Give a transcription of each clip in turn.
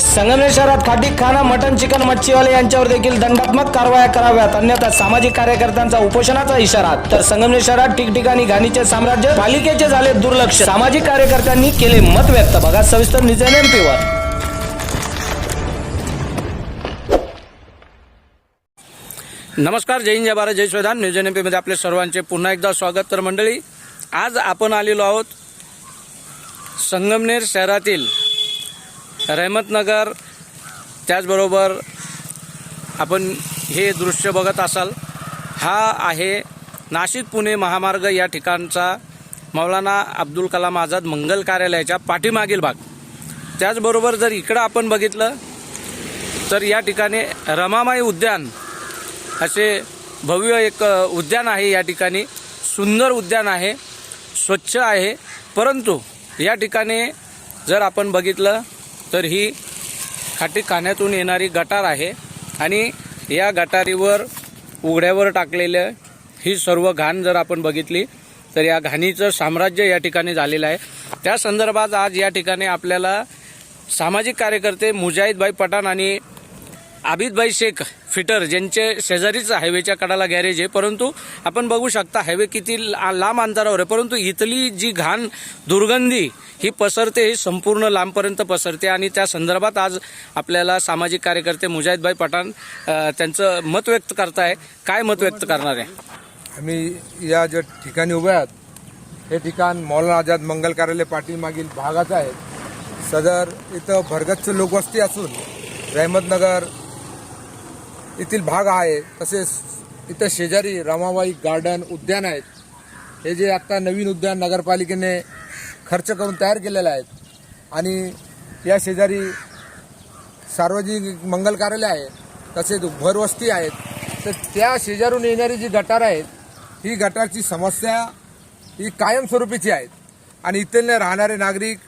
संगमनेर शहरात खाटी खाना मटन चिकन मच्छीवाले यांच्यावर देखील दंडात्मक कारवाया कराव्यात. अन्यथा सामाजिक कार्यकर्त्यांचा उपोषणाचा इशारा. तर संगमनेर शहरात ठिकठिकाणी घाणीचे साम्राज्य पालिकेचे झाले दुर्लक्ष. सामाजिक कार्यकर्त्यांनी केले मत व्यक्त. बघा सविस्तर निजन एमपीवर नमस्कार जय हिंद जय भारत जय श्रीराम. न्यूज एनमध्ये आपले सर्वांचे पुन्हा एकदा स्वागत. तर मंडळी आज आपण आलेलो आहोत संगमनेर शहरातील रहमतनगर त्याचबरोबर आपण हे दृश्य बघत असाल हा आहे नाशिक पुणे महामार्ग या ठिकाणचा मौलाना अब्दुल कलाम आझाद मंगल कार्यालयाच्या पाठीमागील भाग. त्याचबरोबर जर इकडं आपण बघितलं तर या ठिकाणी रमामाई उद्यान असे भव्य एक उद्यान आहे या ठिकाणी. सुंदर उद्यान आहे स्वच्छ आहे. परंतु या ठिकाणी जर आपण बघितलं तर ही खाटी खाण्यातून येणारी गटार आहे. आणि या गटारीवर उघड्यावर टाकलेलं ही सर्व घाण जर आपण बघितली तर या घाणीचं साम्राज्य या ठिकाणी झालेलं आहे. त्या संदर्भात आज या ठिकाणी आपल्याला सामाजिक कार्यकर्ते मुजाहिदभाई पठाण आणि आबिदभाई शेख फिटर ज्यांचे शेजारीच हायवेच्या कडाला गॅरेज आहे परंतु आपण बघू शकता हायवे किती ला- लांब अंतरावर आहे परंतु इथली जी घाण दुर्गंधी ही पसरते ही संपूर्ण लांबपर्यंत पसरते आणि त्या संदर्भात आज आपल्याला सामाजिक कार्यकर्ते मुजाहिदभाई पठाण त्यांचं मत व्यक्त करताय. काय मत व्यक्त करणार आहे? आम्ही या ज्या ठिकाणी उभे आहात हे ठिकाण मौलाना आझाद मंगल कार्यालय पाठीमागील भागाचं आहे. सदर इथं भरगच्च लोकवस्ती असून रहमतनगर येथील भाग आहे. तसेच इथं शेजारी रमाबाई गार्डन उद्यान आहेत. हे जे आत्ता नवीन उद्यान नगरपालिकेने खर्च करून तयार केलेलं आहेत. आणि या शेजारी सार्वजनिक मंगल कार्यालय आहे. तसेच भरवस्ती आहेत. तर त्या शेजारून येणारी जी गटार आहेत ही गटारची समस्या ही कायमस्वरूपीची आहेत. आणि इथले राहणारे नागरिक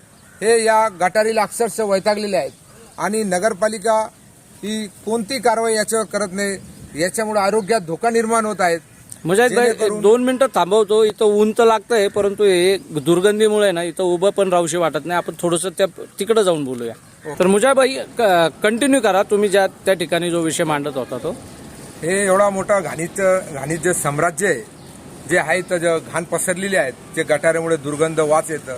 हे या गटारीला अक्षरशः वैतागलेले आहेत. आणि नगरपालिका ही कोणती कारवाई याच्यावर करत नाही याच्यामुळे आरोग्यात धोका निर्माण होत आहेत जेणेकरून- दोन मिनिटं थांबवतो. इथं ऊन तर लागतंय परंतु हे दुर्गंधीमुळे ना इथं उभं पण राहूशी वाटत नाही. आपण थोडंसं त्या तिकडे जाऊन बोलूया. तर मुजाबाई कंटिन्यू करा. तुम्ही ज्या त्या ठिकाणी जो विषय मांडत होता तो. हे एवढा मोठा घाणीचं घाणीचं साम्राज्य आहे. जे आहे तर जे घाण पसरलेले आहेत जे गटारामुळे दुर्गंध वास येतं.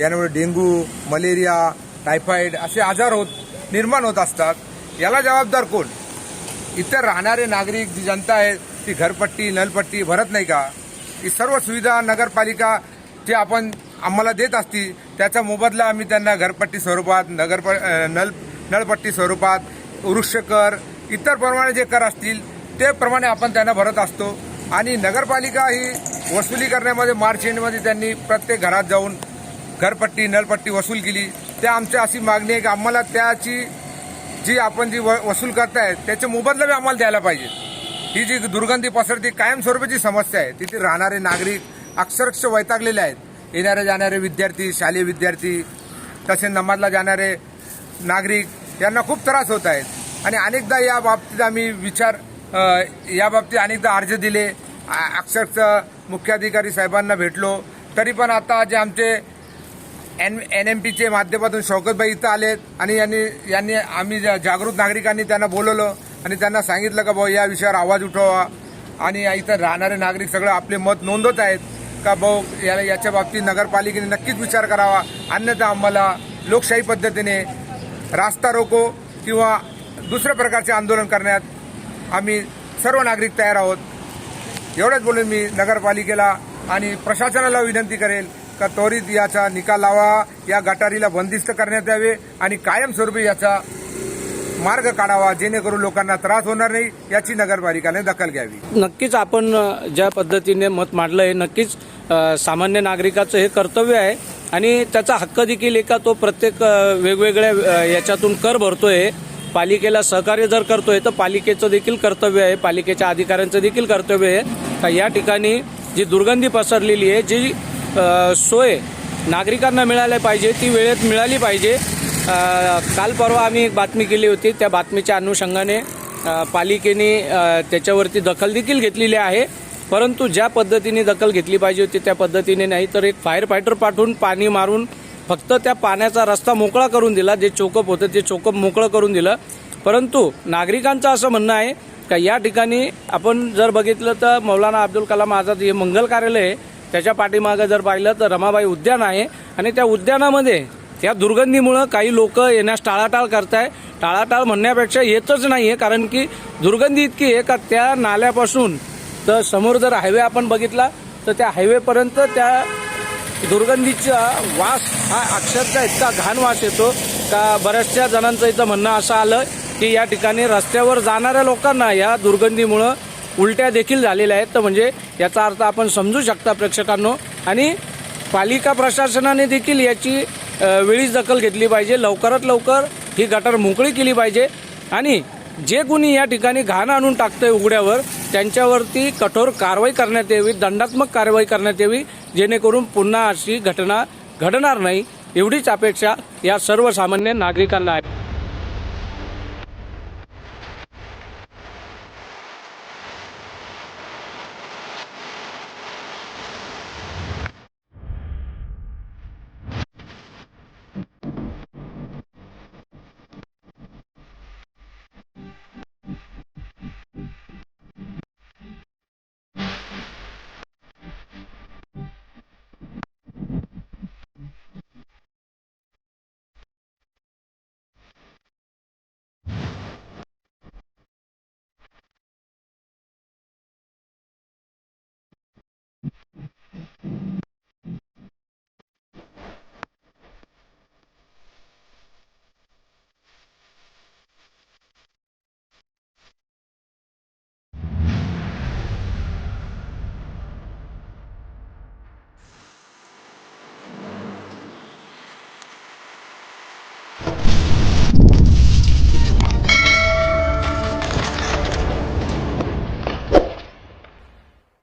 यामुळे डेंग्यू मलेरिया टायफॉइड असे आजार होत निर्माण होत असतात. याला जबाबदार कोण? इतर राहणारे नागरिक जी जनता आहे ती घरपट्टी नलपट्टी भरत नाही का? ही सर्व सुविधा नगरपालिका जे आपण आम्हाला देत असती त्याचा मोबदला आम्ही त्यांना घरपट्टी स्वरूपात नगर नल नळपट्टी स्वरूपात वृक्ष कर इतर प्रमाणे जे कर असतील ते प्रमाणे आपण त्यांना भरत असतो. आणि नगरपालिका ही वसुली करण्यामध्ये मार्च एंडमध्ये त्यांनी प्रत्येक घरात जाऊन घरपट्टी नळपट्टी वसूल केली. त्या आमची अशी मागणी आहे की आम्हाला त्याची जी आपण जी व- वसूल करतायत त्याचे मोबदला बी आम्हाला द्यायला पाहिजे. ही जी दुर्गंधी पसरती कायमस्वरूपाची समस्या आहे. तिथे राहणारे नागरिक अक्षरक्ष वैतागलेले आहेत. येणारे जाणारे विद्यार्थी शालेय विद्यार्थी तसे नमाजला जाणारे नागरिक यांना खूप त्रास होत आहेत आणि अनेकदा या बाबतीत आम्ही विचार या बाबतीत अनेकदा अर्ज दिले. आ- अक्षरशः मुख्याधिकारी साहेबांना भेटलो. तरी पण आता जे आमचे एन एन एम पीचे माध्यमातून शौकतबाई इथं आलेत आणि यांनी यांनी आम्ही जा- जागृत नागरिकांनी त्यांना बोलवलं आणि त्यांना सांगितलं का भाऊ या विषयावर आवाज उठवा. आणि इथं राहणारे नागरिक सगळं आपले मत नोंदवत आहेत का भाऊ या याच्या बाबतीत नगरपालिकेने नक्कीच विचार करावा. अन्यथा आम्हाला लोकशाही पद्धतीने रास्ता रोको किंवा दुसऱ्या प्रकारचे आंदोलन करण्यात आम्ही सर्व नागरिक तयार आहोत. एवढंच बोलून मी नगरपालिकेला आणि प्रशासनाला विनंती करेल. का त्वरित याचा निकाल लावा या गटारीला बंदिस्त करण्यात यावे आणि कायमस्वरूपी याचा मार्ग काढावा जेणेकरून लोकांना त्रास होणार नाही याची नगरपालिकाने दखल घ्यावी. नक्कीच आपण ज्या पद्धतीने मत मांडलं आहे नक्कीच सामान्य नागरिकाचं हे कर्तव्य आहे आणि त्याचा हक्क देखील एका तो प्रत्येक वेगवेगळ्या याच्यातून कर भरतोय पालिकेला सहकार्य जर करतोय तर पालिकेचं देखील कर्तव्य आहे पालिकेच्या अधिकाऱ्यांचं देखील कर्तव्य आहे. का या ठिकाणी जी दुर्गंधी पसरलेली आहे जी सोय नागरिकांना मिळाल्या पाहिजे ती वेळेत मिळाली पाहिजे. काल परवा आम्ही एक बातमी केली होती त्या बातमीच्या अनुषंगाने पालिकेने त्याच्यावरती दखल देखील घेतलेली आहे. परंतु ज्या पद्धतीने दखल घेतली पाहिजे होती त्या पद्धतीने नाही तर एक फायर फायटर पाठवून पाणी मारून फक्त त्या पाण्याचा रस्ता मोकळा करून दिला जे चोकप होतं ते चोकप मोकळं करून दिलं. परंतु नागरिकांचं असं म्हणणं आहे का या ठिकाणी आपण जर बघितलं तर मौलाना अब्दुल कलाम आझाद हे मंगल कार्यालय आहे त्याच्या पाठीमागं जर पाहिलं तर रमाबाई उद्यान आहे. आणि त्या उद्यानामध्ये त्या दुर्गंधीमुळं काही लोक येण्यास टाळाटाळ करताय. टाळाटाळ म्हणण्यापेक्षा येतच नाही आहे कारण की दुर्गंधी इतकी आहे का त्या नाल्यापासून तर समोर जर हायवे आपण बघितला तर त्या हायवेपर्यंत त्या दुर्गंधीचा वास हा अक्षरशः इतका घाण वास येतो का बऱ्याचशा जणांचं इथं म्हणणं असं आलं की या ठिकाणी रस्त्यावर जाणाऱ्या लोकांना या दुर्गंधीमुळं उलट्या देखील झालेल्या आहेत. तर म्हणजे याचा अर्थ आपण समजू शकता प्रेक्षकांनो. आणि पालिका प्रशासनाने देखील याची वेळीच दखल घेतली पाहिजे. लवकरात लवकर ही गटर मोकळी केली पाहिजे. आणि जे कोणी या ठिकाणी घाण आणून टाकतंय उघड्यावर त्यांच्यावरती कठोर कारवाई करण्यात यावी दंडात्मक कारवाई करण्यात यावी जेणेकरून पुन्हा अशी घटना घडणार नाही एवढीच अपेक्षा या सर्वसामान्य नागरिकांना आहे.